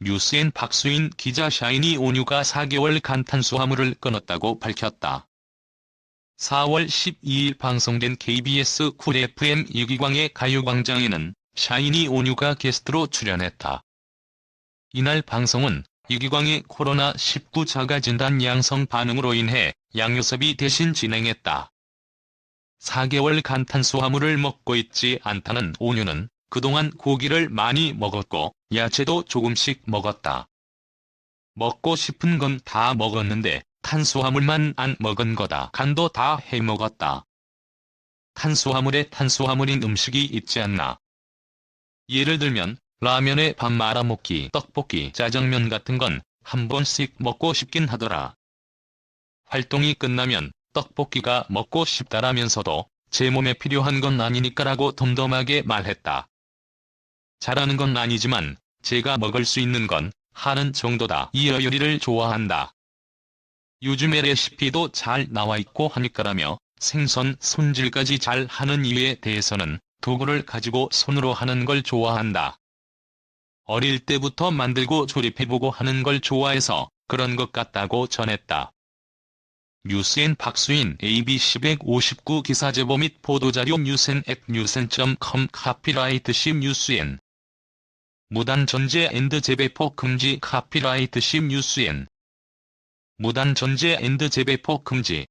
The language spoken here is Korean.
뉴스엔 박수인 기자 샤이니 온유가 4개월 간 탄수화물을 끊었다고 밝혔다. 4월 12일 방송된 KBS 쿨 FM 유기광의 가요광장에는 샤이니 온유가 게스트로 출연했다. 이날 방송은 유기광의 코로나19 자가진단 양성 반응으로 인해 양요섭이 대신 진행했다. 4개월 간 탄수화물을 먹고 있지 않다는 온유는 그동안 고기를 많이 먹었고 야채도 조금씩 먹었다. 먹고 싶은 건 다 먹었는데 탄수화물만 안 먹은 거다. 간도 다 해먹었다. 탄수화물에 탄수화물인 음식이 있지 않나. 예를 들면 라면에 밥 말아먹기, 떡볶이, 짜장면 같은 건 한 번씩 먹고 싶긴 하더라. 활동이 끝나면 떡볶이가 먹고 싶다라면서도 제 몸에 필요한 건 아니니까라고 덤덤하게 말했다. 잘하는 건 아니지만 제가 먹을 수 있는 건 하는 정도다. 이어 요리를 좋아한다. 요즘에 레시피도 잘 나와 있고 하니까라며 생선 손질까지 잘 하는 이유에 대해서는 도구를 가지고 손으로 하는 걸 좋아한다. 어릴 때부터 만들고 조립해보고 하는 걸 좋아해서 그런 것 같다고 전했다. 뉴스엔 박수인 ABC 159 기사 제보 및 보도자료 뉴센 앱 뉴센.com 카피라이트 10 뉴스엔 무단 전제 앤드 재배포 금지 카피라이트 10 뉴스엔. 무단 전제 앤드 재배포 금지